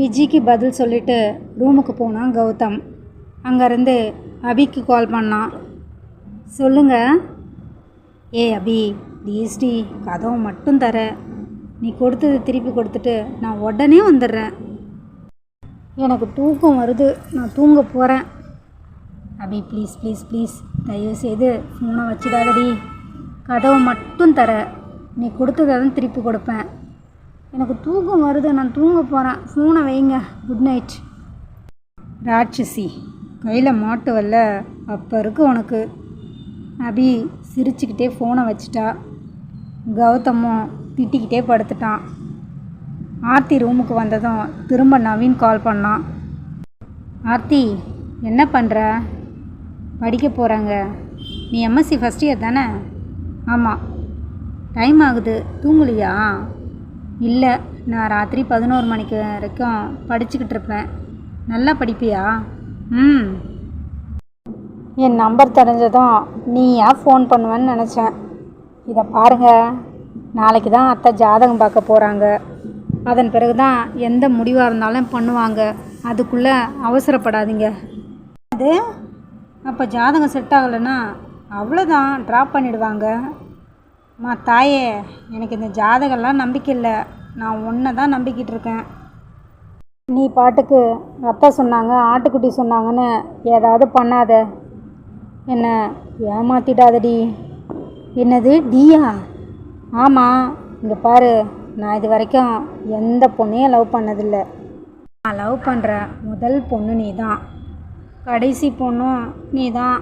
விஜிக்கு பதில் சொல்லிட்டு ரூமுக்கு போனான் கௌதம். அங்கேருந்து அபிக்கு கால் பண்ணான். சொல்லுங்க. ஏ அபி டிஎஸ்டி கதவு கதவை மட்டும் தர. நீ கொடுத்தது திருப்பி கொடுத்துட்டு நான் உடனே வந்துடுறேன். எனக்கு தூக்கம் வருது. நான் தூங்க போகிறேன் அபி ப்ளீஸ் ப்ளீஸ் ப்ளீஸ் தயவுசெய்து ஃபோனை வச்சிடாதடி. கதவை மட்டும் தர. நீ கொடுத்ததை தான் திருப்பி கொடுப்பேன். எனக்கு தூக்கம் வருது. நான் தூங்க போகிறேன் ஃபோனை வைங்க. குட் நைட் ராட்சசி கையில் மாட்டு வரல அப்போ இருக்கு உனக்கு. அபி சிரிச்சுக்கிட்டே ஃபோனை வச்சிட்டா. கௌதமும் திட்டிக்கிட்டே படுத்துட்டான். ஆர்த்தி ரூமுக்கு வந்ததும் திரும்ப நவீன் கால் பண்ணான். ஆர்த்தி என்ன பண்ணுற படிக்க போகிறாங்க நீ எம்எஸ்சி ஃபஸ்ட் இயர் தானே? ஆமாம் டைம் ஆகுது. தூங்கலையா? இல்லை நான் ராத்திரி பதினோரு மணிக்கு வரைக்கும் படிச்சுக்கிட்டு இருப்பேன். நல்லா படிப்பியா? ம். என் நம்பர் தெரிஞ்சதும் நீயா ஃபோன் பண்ணுவேன்னு நினச்சேன். இதை பாருங்க. நாளைக்கு தான் அத்தை ஜாதகம் பார்க்க போகிறாங்க அதன் பிறகு தான் எந்த முடிவாக இருந்தாலும் பண்ணுவாங்க. அதுக்குள்ளே அவசரப்படாதீங்க. அது? அப்போ ஜாதகம் செட் ஆகலைன்னா அவ்வளோதான் ட்ராப் பண்ணிடுவாங்க. மா தாயே எனக்கு இந்த ஜாதகம்லாம் நம்பிக்கை இல்லை. நான் ஒன்றை தான் நம்பிக்கிட்டு இருக்கேன். நீ பாட்டுக்கு அத்தை சொன்னாங்க ஆட்டுக்குட்டி சொன்னாங்கன்னு ஏதாவது பண்ணாத. என்ன ஏமாத்திட்டாதடி என்னது டியா ஆமாம் இங்கே பாரு நான் இது வரைக்கும் எந்த பொண்ணையும் லவ் பண்ணதில்லை. நான் லவ் பண்ணுற முதல் பொண்ணு நீ தான் கடைசி பொண்ணும் நீ தான்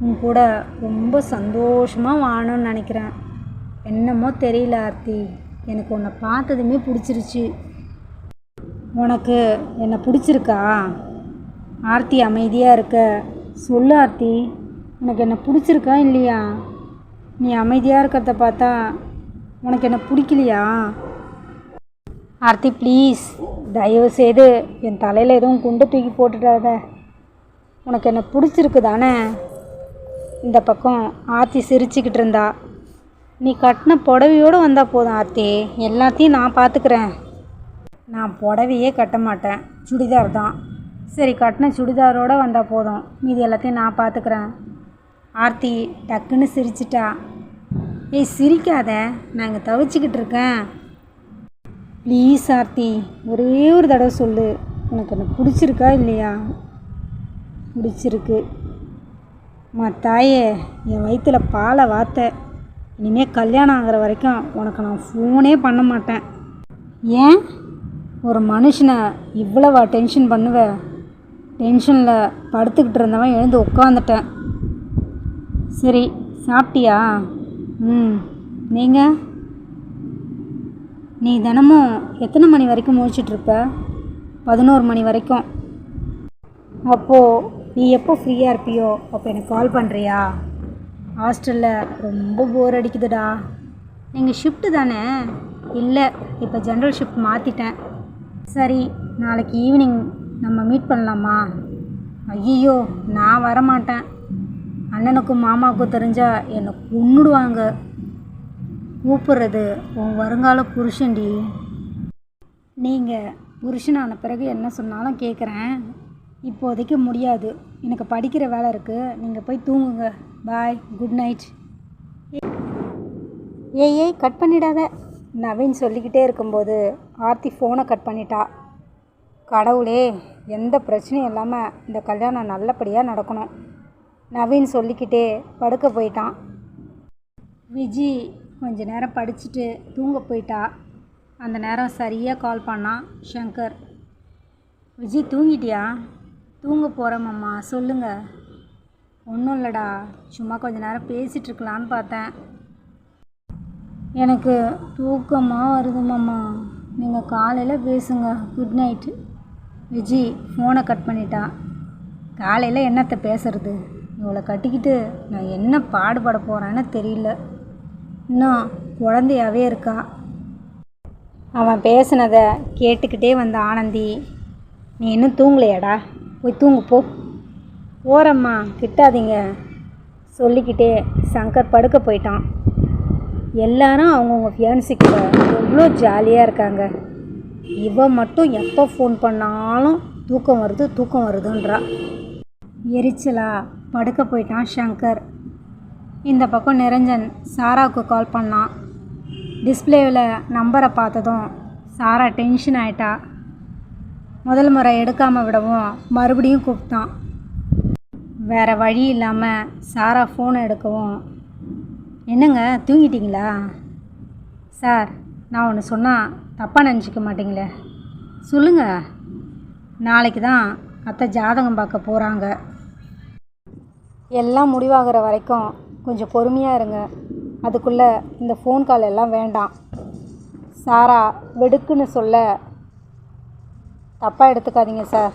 உன் கூட ரொம்ப சந்தோஷமாக வாழணும்னு நினைக்கிறேன். என்னமோ தெரியல ஆர்த்தி. எனக்கு உன்னை பார்த்ததுமே பிடிச்சிருச்சு. உனக்கு என்னை பிடிச்சிருக்கா? ஆர்த்தி அமைதியாக இருக்க. சொல்லு ஆர்த்தி உனக்கு என்ன பிடிச்சிருக்கா இல்லையா? நீ அமைதியாக இருக்கிறத பார்த்தா உனக்கு என்ன பிடிக்கலையா? ஆர்த்தி ப்ளீஸ் தயவு செய்து என் தலையில் எதுவும் குண்டு தூக்கி போட்டுடாத. உனக்கு என்ன பிடிச்சிருக்கு தானே? இந்த பக்கம் ஆர்த்தி சிரிச்சுக்கிட்டு இருந்தா. நீ கட்டின புடவையோடு வந்தால் போதும் ஆர்த்தி எல்லாத்தையும் நான் பார்த்துக்கிறேன். நான் புடவையே கட்ட மாட்டேன். சுடிதார் தான். சரி கட்டின சுடிதாரோடு வந்தால் போதும். மீதி எல்லாத்தையும் நான் பார்த்துக்கிறேன். ஆர்த்தி டக்குன்னு சிரிச்சிட்டா. ஏய் சிரிக்காத. நான் இங்கே தவிச்சிக்கிட்டு இருக்கேன். ப்ளீஸ் ஆர்த்தி. ஒரே ஒரு தடவை சொல்லு. உனக்கு என்ன பிடிச்சிருக்கா இல்லையா? பிடிச்சிருக்கு. அம்மா தாயே என் வயிற்றுல பாலை வாத்த. இனிமேல் கல்யாணம் ஆகிற வரைக்கும் உனக்கு நான் ஃபோனே பண்ண மாட்டேன். ஏன்? ஒரு மனுஷனை இவ்வளவா டென்ஷன் பண்ணுவ? டென்ஷனில் படுத்துக்கிட்டு இருந்தவன் எழுந்து உட்காந்துட்டேன் சரி சாப்பிட்டியா? ம் நீங்கள் நீ தினமும் எத்தனை மணி வரைக்கும் முடிச்சிட்ருப்ப பதினோரு மணி வரைக்கும். அப்போது நீ எப்போ ஃப்ரீயாக இருப்பியோ அப்போ எனக்கு கால் பண்ணுறியா ஹாஸ்டலில் ரொம்ப போர் அடிக்குதுடா. நீங்கள் ஷிஃப்ட்டு தானே? இல்லை இப்போ ஜென்ரல் ஷிஃப்ட் மாற்றிட்டேன் சரி நாளைக்கு ஈவினிங் நம்ம மீட் பண்ணலாமா? ஐயோ நான் வரமாட்டேன். அண்ணனுக்கும் மாமாவுக்கும் தெரிஞ்சால் என்னை கொன்னுடுவாங்க. கூப்பிட்றது உன் வருங்கால புருஷன்டி. நீங்கள் புருஷனான பிறகு என்ன சொன்னாலும் கேட்குறேன் இப்போதைக்கு முடியாது. எனக்கு படிக்கிற வேலை இருக்குது நீங்கள் போய் தூங்குங்க. பாய் குட் நைட் ஏய் ஏய் கட் பண்ணிடாத. நவீன் சொல்லிக்கிட்டே இருக்கும்போது ஆர்த்தி ஃபோனை கட் பண்ணிட்டா. கடவுளே எந்த பிரச்சனையும் இல்லாமல் இந்த கல்யாணம் நல்லபடியாக நடக்கணும். நவீன் சொல்லிக்கிட்டே படுக்க போயிட்டான். விஜி கொஞ்ச நேரம் படிச்சுட்டு தூங்க போயிட்டா. அந்த நேரம் சரியாக கால் பண்ணான். ஷங்கர் விஜி தூங்கிட்டியா? தூங்க போகிறேம்மா சொல்லுங்கள் ஒன்றும் இல்லைடா சும்மா கொஞ்ச நேரம் பேசிகிட்ருக்கலான்னு பார்த்தேன். எனக்கு தூக்கமாக வருதுமாம்மா நீங்கள் காலையில் பேசுங்க. குட் நைட்டு விஜி ஃபோனை கட் பண்ணிட்டா. காலையில் என்னத்தை பேசுறது? இவளை கட்டிக்கிட்டு நான் என்ன பாடுபட போகிறேன்னு தெரியல. இன்னும் குழந்தையாவே இருக்கா? அவன் பேசுனதை கேட்டுக்கிட்டே வந்த ஆனந்தி நீ இன்னும் தூங்கலையாடா? போய் தூங்கு போ. போகிறம்மா திட்டாதீங்க. சொல்லிக்கிட்டே சங்கர் படுக்க போயிட்டான். எல்லாரும் அவங்கவுங்க ஃபியான்சி எவ்வளோ ஜாலியாக இருக்காங்க. இவன் மட்டும் எப்போ ஃபோன் பண்ணாலும் தூக்கம் வருது தூக்கம் வருதுன்றா. எரிச்சலா படுக்க போயிட்டான் ஷங்கர் இந்த பக்கம் நிரஞ்சன் சாராவுக்கு கால் பண்ணான். டிஸ்பிளேவில் நம்பரை பார்த்ததும் சாரா டென்ஷன் ஆயிட்டா. முதல் முறை எடுக்காமல் விடவும் மறுபடியும் கூப்பிட்டான். வேறு வழி இல்லாமல் சாரா ஃபோனை எடுக்கவும். என்னங்க தூங்கிட்டீங்களா? சார் நான் ஒன்று சொன்னால் தப்பாக நினச்சிக்க மாட்டீங்களே. சொல்லுங்கள் நாளைக்கு தான் அத்தை ஜாதகம் பார்க்க போகிறாங்க எல்லாம் முடிவாகிற வரைக்கும் கொஞ்சம் பொறுமையாக இருங்க. அதுக்குள்ளே இந்த ஃபோன் கால் எல்லாம் வேண்டாம். சாரா வெடுக்குன்னு சொல்ல தப்பாக எடுத்துக்காதீங்க சார்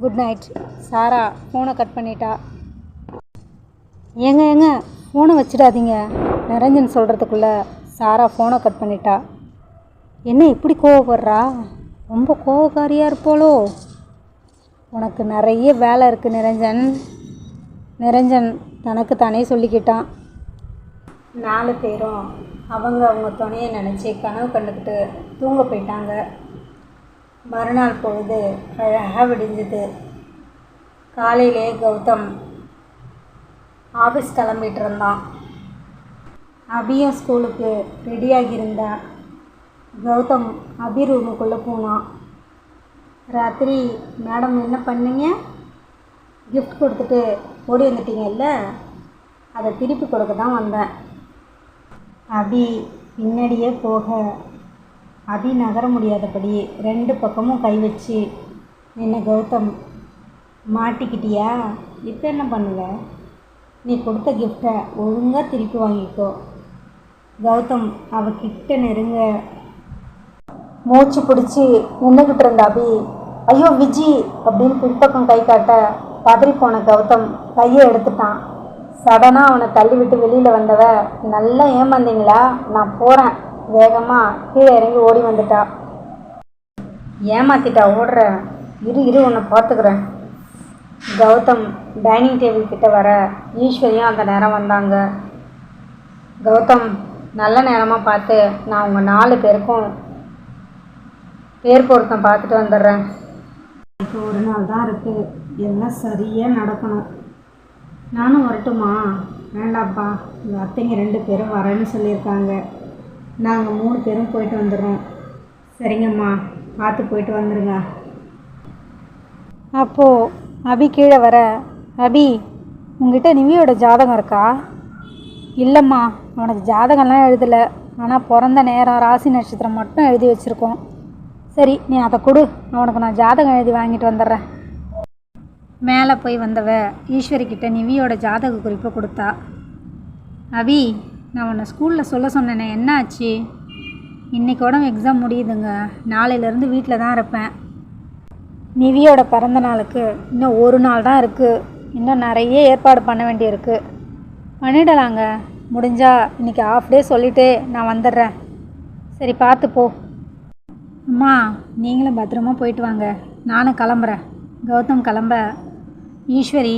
குட் நைட் சாரா ஃபோனை கட் பண்ணிட்டா. ஏங்க ஏங்க ஃபோனை வச்சிடாதீங்க. நிரஞ்சன் சொல்கிறதுக்குள்ளே சாரா ஃபோனை கட் பண்ணிட்டா. என்ன இப்படி கோவப்படுறா? ரொம்ப கோவக்காரியாக இருப்போளோ? உனக்கு நிறைய வேலை இருக்குது நிரஞ்சன் நிரஞ்சன் தனக்கு தானே சொல்லிக்கிட்டான். நாலு பேரும் அவங்க அவங்க துணையை நினச்சி கனவு கண்டுக்கிட்டு தூங்க போயிட்டாங்க. மறுநாள் பொழுது அழகாக விடிஞ்சுது. காலையிலே கௌதம் ஆஃபீஸ் கிளம்பிட்டு இருந்தான். அபியும் ஸ்கூலுக்கு ரெடியாகி இருந்தான் கௌதம் அபி ரூமுக்குள்ளே போனான். ராத்திரி மேடம் என்ன பண்ணீங்க? கிஃப்ட் கொடுத்துட்டு ஓடி வந்துட்டீங்கல்ல அதை திருப்பி கொடுக்க தான் வந்தேன். அபி பின்னாடியே போக அபி நகர முடியாதபடி ரெண்டு பக்கமும் கை வச்சு நின்ன கௌதம் மாட்டிக்கிட்டியா? இப்போ என்ன பண்ணுவ? நீ கொடுத்த கிஃப்டை ஒழுங்காக திருப்பி வாங்கிக்கோ. கௌதம் அவகிட்ட நெருங்க. மூச்சு பிடிச்சி நின்றுக்கிட்டு இருந்த அபி ஐயோ விஜி அப்படின்னு பின்பக்கம் கை காட்ட பதறி போன கௌதம் கையை எடுத்துட்டான். சடனாக அவனை தள்ளிவிட்டு வெளியில் வந்தவ நல்லா ஏமாந்தீங்களா? நான் போகிறேன் வேகமாக கீழே இறங்கி ஓடி வந்துட்டா. ஏமாத்திட்டா ஓடுற. இரு இரு உன்னை பார்த்துக்கிறேன். கௌதம் டைனிங் டேபிள் கிட்ட வர. ஈஸ்வரியும் அந்த நேரம் வந்தாங்க. கௌதம் நல்ல நேரமாக பார்த்து நான் உங்கள் நாலு பேருக்கும் பேர் பொருத்தம் பார்த்துட்டு வந்துடுறேன். இப்போ ஒரு நாள் தான் இருக்குது எல்லாம் சரியாக நடக்கணும். நானும் வரட்டுமா? வேண்டாம்ப்பா எங்கள் அத்தைங்க ரெண்டு பேரும் வரேன்னு சொல்லியிருக்காங்க. நாங்கள் மூணு பேரும் போயிட்டு வந்துடுறோம். சரிங்கம்மா பார்த்து போயிட்டு வந்துடுங்க அப்போது அபி கீழே வர அபி உங்ககிட்ட நிவியோட ஜாதகம் இருக்கா? இல்லைம்மா அவனுக்கு ஜாதகம்லாம் எழுதலை. ஆனால் பிறந்த நேரம் ராசி நட்சத்திரம் மட்டும் எழுதி வச்சுருக்கோம். சரி நீ அதை கொடு. அவனுக்கு நான் ஜாதகம் எழுதி வாங்கிட்டு வந்துடுறேன். மேலே போய் வந்தவ ஈஸ்வரிக்கிட்ட நிவியோட ஜாதக குறிப்பை கொடுத்தா அபி நான் உன்னை ஸ்கூலில் சொல்ல சொன்னேனே என்ன ஆச்சு இன்னைக்கோட எக்ஸாம் முடியுதுங்க. நாளையிலேருந்து வீட்டில் தான் இருப்பேன். நிவியோட பிறந்த நாளுக்கு இன்னும் ஒரு நாள் தான் இருக்குது இன்னும் நிறைய ஏற்பாடு பண்ண வேண்டியிருக்கு. பண்ணிடலாங்க. முடிஞ்சா இன்றைக்கி ஆஃப் டே சொல்லிவிட்டு நான் வந்துடுறேன். சரி பார்த்து போ. அம்மா நீங்களும் பத்திரமா போயிட்டு வாங்க. நானும் கிளம்புறேன். கௌதம் கிளம்ப. ஈஸ்வரி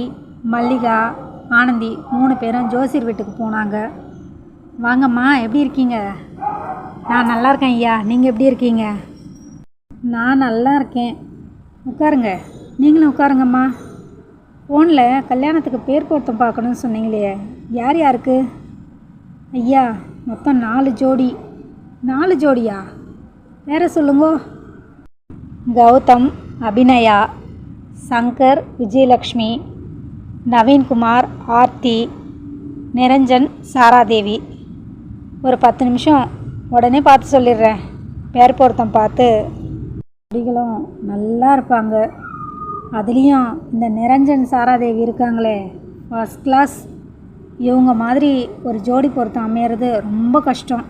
மல்லிகா ஆனந்தி மூணு பேரும் ஜோசியர் வீட்டுக்கு போனாங்க. வாங்கம்மா எப்படி இருக்கீங்க? நான் நல்லா இருக்கேன் ஐயா. நீங்கள் எப்படி இருக்கீங்க? நான் நல்லா இருக்கேன். உட்காருங்க. நீங்களும் உட்காருங்கம்மா. ஃபோனில் கல்யாணத்துக்கு பேர் பொருத்தம் பார்க்கணும்னு சொன்னீங்களே. யார் யாருக்கு? ஐயா மொத்தம் நாலு ஜோடி. நாலு ஜோடியா? வேற சொல்லுங்க. கௌதம் அபிநயா சங்கர் விஜயலக்ஷ்மி நவீன்குமார் ஆர்த்தி நிரஞ்சன் சாராதேவி. ஒரு பத்து நிமிஷம் உடனே பார்த்து சொல்லிடுறேன். பேர் பொருத்தம் பார்த்து. ஜோடிகளும் நல்லா இருப்பாங்க. அதுலேயும் இந்த நிரஞ்சன் சாராதேவி இருக்காங்களே. ஃபர்ஸ்ட் கிளாஸ் இவங்க மாதிரி ஒரு ஜோடி பொருத்தம் அமையிறது ரொம்ப கஷ்டம்.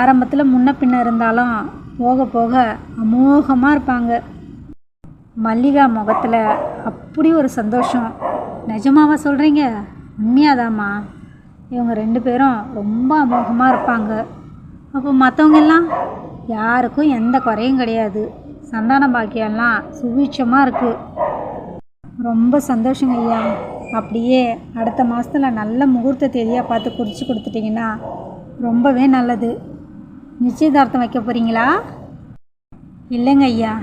ஆரம்பத்தில் முன்ன பின்ன இருந்தாலும் போக போக அமோகமாக இருப்பாங்க. மல்லிகா முகத்தில் அப்படி ஒரு சந்தோஷம். நிஜமாவா சொல்கிறீங்க உண்மையாதாம்மா? இவங்க ரெண்டு பேரும் ரொம்ப அமோகமாக இருப்பாங்க. அப்போ மற்றவங்க எல்லாம் யாருக்கும் எந்த குறையும் கிடையாது. சந்தான பாக்கியெல்லாம் சுபீட்சமாக இருக்குது ரொம்ப சந்தோஷங்க ஐயா. அப்படியே அடுத்த மாதத்தில் நல்ல முகூர்த்த தேதியாக பார்த்து குறித்து கொடுத்துட்டிங்கன்னா ரொம்பவே நல்லது. நிச்சயதார்த்தம் வைக்க போகிறீங்களா இல்லைங்க ஐயா.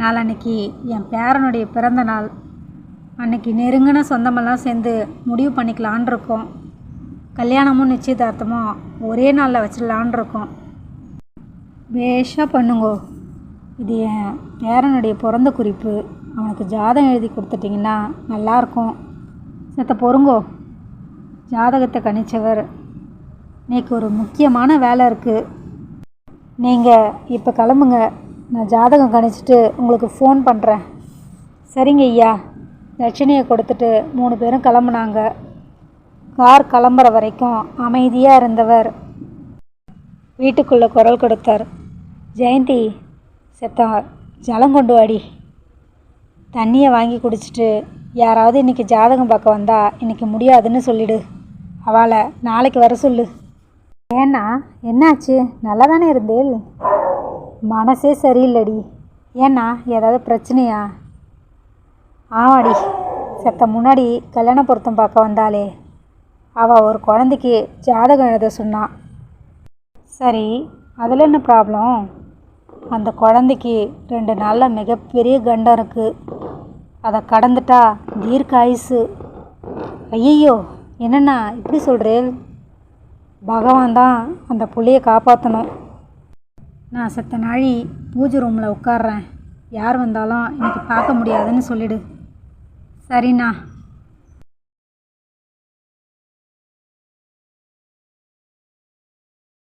நாளன்னைக்கு என் பேரனுடைய பிறந்த நாள். அன்னைக்கு நெருங்கின சொந்தமெல்லாம் சேர்ந்து முடிவு பண்ணிக்கலான் இருக்கோம். கல்யாணமும் நிச்சயதார்த்தமும் ஒரே நாளில் வச்சிடலான் இருக்கோம். பேஷாக பண்ணுங்கோ. இது என் பேரனுடைய பிறந்த குறிப்பு. அவனுக்கு ஜாதகம் எழுதி கொடுத்துட்டிங்கன்னா நல்லாயிருக்கும் செத்த பொறுங்கோ. ஜாதகத்தை கணிச்சவர். இன்னைக்கு ஒரு முக்கியமான வேலை இருக்குது நீங்கள் இப்போ கிளம்புங்க. நான் ஜாதகம் கணிச்சிட்டு உங்களுக்கு ஃபோன் பண்ணுறேன் சரிங்க ஐயா. தட்சிணையை கொடுத்துட்டு மூணு பேரும் கிளம்புனாங்க. கார் கிளம்புற வரைக்கும் அமைதியாக இருந்தவர். வீட்டுக்குள்ளே குரல் கொடுத்தார். ஜெயந்தி செத்தா ஜலம் கொண்டு வாடி. தண்ணியை வாங்கி குடிச்சிட்டு யாராவது இன்னைக்கு ஜாதகம் பார்க்க வந்தா இன்றைக்கி முடியாதுன்னு சொல்லிடு. அவளை நாளைக்கு வர சொல்லு. ஏன்னா என்னாச்சு? நல்லா தானே இருந்தேல் மனசே சரியில்லடி. ஏன்னா ஏதாவது பிரச்சனையா? ஆமாடி. செத்த முன்னாடி கல்யாண பொருத்தம் பார்க்க வந்தாலே அவள் ஒரு குழந்தைக்கு ஜாதகம் எழுத சொன்னான் சரி அதில் என்ன ப்ராப்ளம் அந்த குழந்தைக்கு ரெண்டு நாளில் மிகப்பெரிய கண்டம் இருக்குது அதை கடந்துட்டா தீர்க்க ஆயுசு. ஐயையோ என்னண்ணா இப்படி சொல்கிறேன் பகவான் தான் அந்த புள்ளையை காப்பாற்றணும் நான் செத்த நாழி பூஜை ரூமில் உட்கார்றேன். யார் வந்தாலும் எனக்கு பார்க்க முடியாதுன்னு சொல்லிடு. சரிண்ணா.